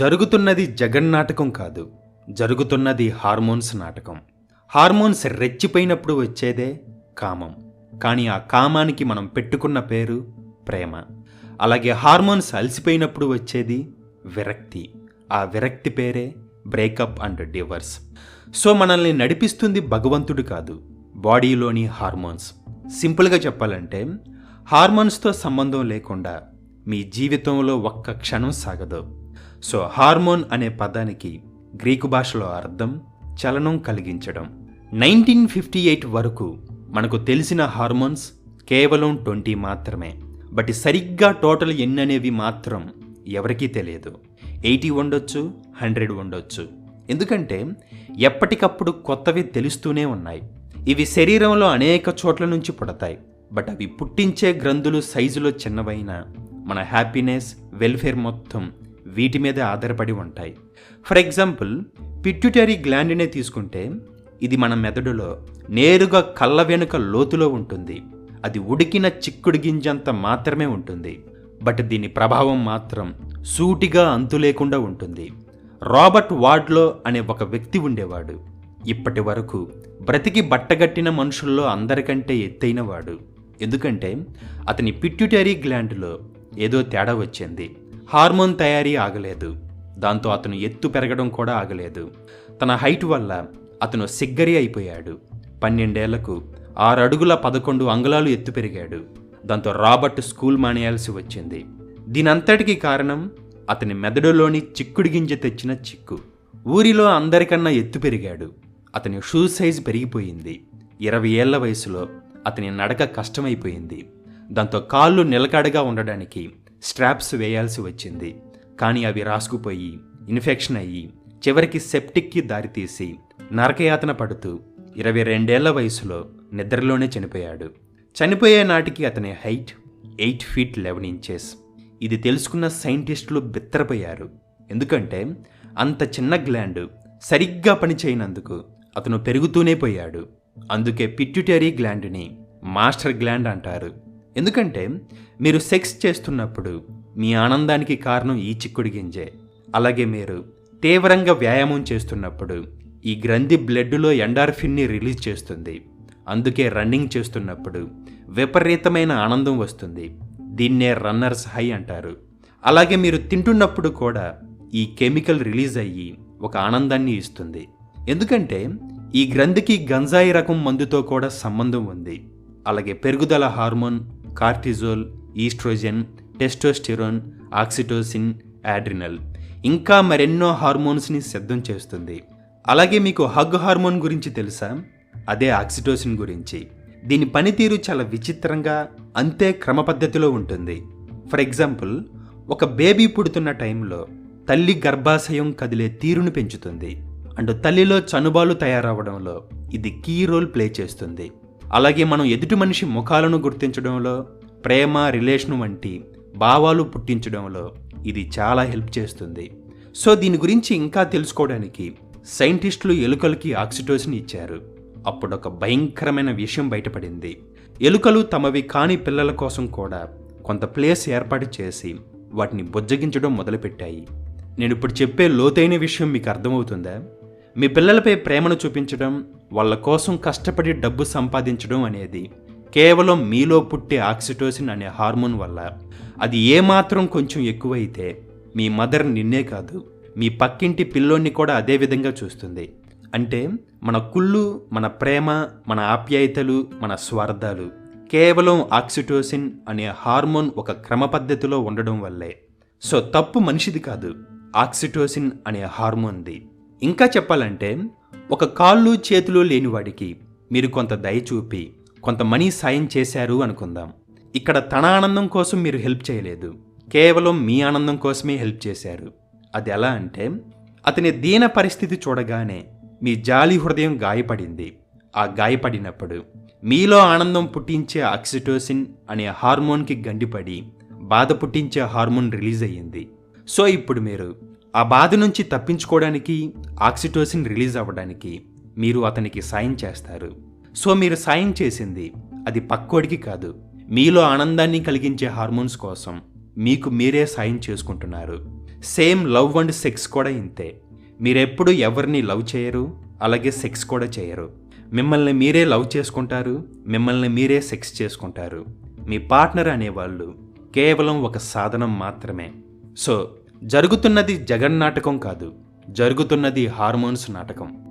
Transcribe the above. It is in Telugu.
జరుగుతున్నది జగన్ నాటకం కాదు జరుగుతున్నది హార్మోన్స్ నాటకం. హార్మోన్స్ రెచ్చిపోయినప్పుడు వచ్చేదే కామం. కానీ ఆ కామానికి మనం పెట్టుకున్న పేరు ప్రేమ. అలాగే హార్మోన్స్ అలసిపోయినప్పుడు వచ్చేది విరక్తి. ఆ విరక్తి పేరే బ్రేకప్ అండ్ డివర్స్. సో మనల్ని నడిపిస్తుంది భగవంతుడు కాదు బాడీలోని హార్మోన్స్. సింపుల్గా చెప్పాలంటే హార్మోన్స్తో సంబంధం లేకుండా మీ జీవితంలో ఒక్క క్షణం సాగదు. సో హార్మోన్ అనే పదానికి గ్రీకు భాషలో అర్థం చలనం కలిగించడం. నైన్టీన్ ఫిఫ్టీ ఎయిట్ వరకు మనకు తెలిసిన హార్మోన్స్ కేవలం ట్వంటీ మాత్రమే. బట్ సరిగ్గా టోటల్ ఎన్ని అనేవి మాత్రం ఎవరికీ తెలియదు. ఎయిటీ ఉండొచ్చు హండ్రెడ్ ఉండొచ్చు. ఎందుకంటే ఎప్పటికప్పుడు కొత్తవి తెలుస్తూనే ఉన్నాయి. ఇవి శరీరంలో అనేక చోట్ల నుంచి పుడతాయి. బట్ అవి పుట్టించే గ్రంథులు సైజులో చిన్నవైన మన హ్యాపీనెస్ వెల్ఫేర్ మొత్తం వీటి మీద ఆధారపడి ఉంటాయి. ఫర్ ఎగ్జాంపుల్ పిట్యూటరీ గ్లాండ్నే తీసుకుంటే ఇది మన మెదడులో నేరుగా కళ్ళ వెనుక లోతులో ఉంటుంది. అది ఉడికిన చిక్కుడు గింజంత మాత్రమే ఉంటుంది. బట్ దీని ప్రభావం మాత్రం సూటిగా అంతు లేకుండా ఉంటుంది. రాబర్ట్ వార్డ్లో అనే ఒక వ్యక్తి ఉండేవాడు. ఇప్పటి వరకు బ్రతికి బట్టగట్టిన మనుషుల్లో అందరికంటే ఎత్తైనవాడు. ఎందుకంటే అతని పిట్యూటరీ గ్లాండ్లో ఏదో తేడా వచ్చింది. హార్మోన్ తయారీ ఆగలేదు. దాంతో అతను ఎత్తు పెరగడం కూడా ఆగలేదు. తన హైట్ వల్ల అతను సిగ్గరి అయిపోయాడు. పన్నెండేళ్ళకు ఆరు అడుగుల పదకొండు అంగుళాలు ఎత్తు పెరిగాడు. దాంతో రాబర్ట్ స్కూల్ మానేయాల్సి వచ్చింది. దీనంతటికీ కారణం అతని మెదడులోని చిక్కుడు గింజ తెచ్చిన చిక్కు. ఊరిలో అందరికన్నా ఎత్తు పెరిగాడు. అతని షూ సైజ్ పెరిగిపోయింది. ఇరవై ఏళ్ళ వయసులో అతని నడక కష్టమైపోయింది. దాంతో కాళ్ళు నిలకడగా ఉండడానికి స్ట్రాప్స్ వేయాల్సి వచ్చింది. కానీ అవి రాసుకుపోయి ఇన్ఫెక్షన్ అయ్యి చివరికి సెప్టిక్కి దారితీసి నరకయాతన పడుతూ ఇరవై రెండేళ్ళ వయసులో నిద్రలోనే చనిపోయాడు. చనిపోయే నాటికి అతని height eight feet eleven inches. ఇది తెలుసుకున్న సైంటిస్టులు బిత్తరపోయారు. ఎందుకంటే అంత చిన్న గ్లాండ్ సరిగ్గా పనిచేయనందుకు అతను పెరుగుతూనే పోయాడు. అందుకే పిట్యూటరీ గ్లాండ్ని మాస్టర్ గ్లాండ్ అంటారు. ఎందుకంటే మీరు సెక్స్ చేస్తున్నప్పుడు మీ ఆనందానికి కారణం ఈ చిక్కుడు గింజే. అలాగే మీరు తీవ్రంగా వ్యాయామం చేస్తున్నప్పుడు ఈ గ్రంథి బ్లడ్లో ఎండార్ఫిన్ని రిలీజ్ చేస్తుంది. అందుకే రన్నింగ్ చేస్తున్నప్పుడు విపరీతమైన ఆనందం వస్తుంది. దీన్నే రన్నర్స్ హై అంటారు. అలాగే మీరు తింటున్నప్పుడు కూడా ఈ కెమికల్ రిలీజ్ అయ్యి ఒక ఆనందాన్ని ఇస్తుంది. ఎందుకంటే ఈ గ్రంథికి గంజాయి రకం మందుతో కూడా సంబంధం ఉంది. అలాగే పెరుగుదల hormone cortisol oestrogen testosterone oxytocin adrenal ఇంకా మరెన్నో హార్మోన్స్ని సిద్ధం చేస్తుంది. అలాగే మీకు హగ్ హార్మోన్ గురించి తెలుసా? అదే ఆక్సిటోసిన్ గురించి. దీని పనితీరు చాలా విచిత్రంగా అంతే క్రమ పద్ధతిలో ఉంటుంది. ఫర్ ఎగ్జాంపుల్ ఒక బేబీ పుడుతున్న టైంలో తల్లి గర్భాశయం కదిలే తీరును పెంచుతుంది. అండ్ తల్లిలో చనుబాలు తయారవడంలో ఇది కీ రోల్ ప్లే చేస్తుంది. అలాగే మనం ఎదుటి మనిషి ముఖాలను గుర్తించడంలో ప్రేమ రిలేషన్ వంటి భావాలు పుట్టించడంలో ఇది చాలా హెల్ప్ చేస్తుంది. సో దీని గురించి ఇంకా తెలుసుకోవడానికి సైంటిస్టులు ఎలుకలకి ఆక్సిటోసిన్ ఇచ్చారు. అప్పుడు ఒక భయంకరమైన విషయం బయటపడింది. ఎలుకలు తమవి కాని పిల్లల కోసం కూడా కొంత ప్లేస్ ఏర్పాటు చేసి వాటిని బుజ్జగించడం మొదలుపెట్టాయి. నేను ఇప్పుడు చెప్పే లోతైన విషయం మీకు అర్థమవుతుందా? మీ పిల్లలపై ప్రేమను చూపించడం వాళ్ళ కోసం కష్టపడి డబ్బు సంపాదించడం అనేది కేవలం మీలో పుట్టే ఆక్సిటోసిన్ అనే హార్మోన్ వల్ల. అది ఏమాత్రం కొంచెం ఎక్కువైతే మీ మదర్ నిన్నే కాదు మీ పక్కింటి పిల్లోన్ని కూడా అదే విధంగా చూస్తుంది. అంటే మన కుళ్ళు మన ప్రేమ మన ఆప్యాయతలు మన స్వార్థాలు కేవలం ఆక్సిటోసిన్ అనే హార్మోన్ ఒక క్రమ పద్ధతిలో ఉండడం వల్లే. సో తప్పు మనిషిది కాదు ఆక్సిటోసిన్ అనే హార్మోన్ది. ఇంకా చెప్పాలంటే ఒక కాళ్ళు చేతులు లేనివాడికి మీరు కొంత దయ చూపి కొంత మనీ సాయం చేశారు అనుకుందాం. ఇక్కడ తన ఆనందం కోసం మీరు హెల్ప్ చేయలేదు. కేవలం మీ ఆనందం కోసమే హెల్ప్ చేశారు. అది ఎలా అంటే అతని దీన పరిస్థితి చూడగానే మీ జాలి హృదయం గాయపడింది. ఆ గాయపడినప్పుడు మీలో ఆనందం పుట్టించే ఆక్సిటోసిన్ అనే హార్మోన్కి గండిపడి బాధ పుట్టించే హార్మోన్ రిలీజ్ అయ్యింది. సో ఇప్పుడు మీరు ఆ బాధ నుంచి తప్పించుకోవడానికి ఆక్సిటోసిన్ రిలీజ్ అవ్వడానికి మీరు అతనికి సాయం చేస్తారు. సో మీరు సాయం చేసింది అది పక్కోడికి కాదు. మీలో ఆనందాన్ని కలిగించే హార్మోన్స్ కోసం మీకు మీరే సాయం చేసుకుంటున్నారు. సేమ్ లవ్ అండ్ సెక్స్ కూడా ఇంతే. మీరెప్పుడు ఎవరిని లవ్ చేయరు అలాగే సెక్స్ కూడా చేయరు. మిమ్మల్ని మీరే లవ్ చేసుకుంటారు మిమ్మల్ని మీరే సెక్స్ చేసుకుంటారు. మీ పార్ట్నర్ అనేవాళ్ళు కేవలం ఒక సాధనం మాత్రమే. సో జరుగుతున్నది జగన్ నాటకం కాదు జరుగుతున్నది హార్మోన్స్ నాటకం.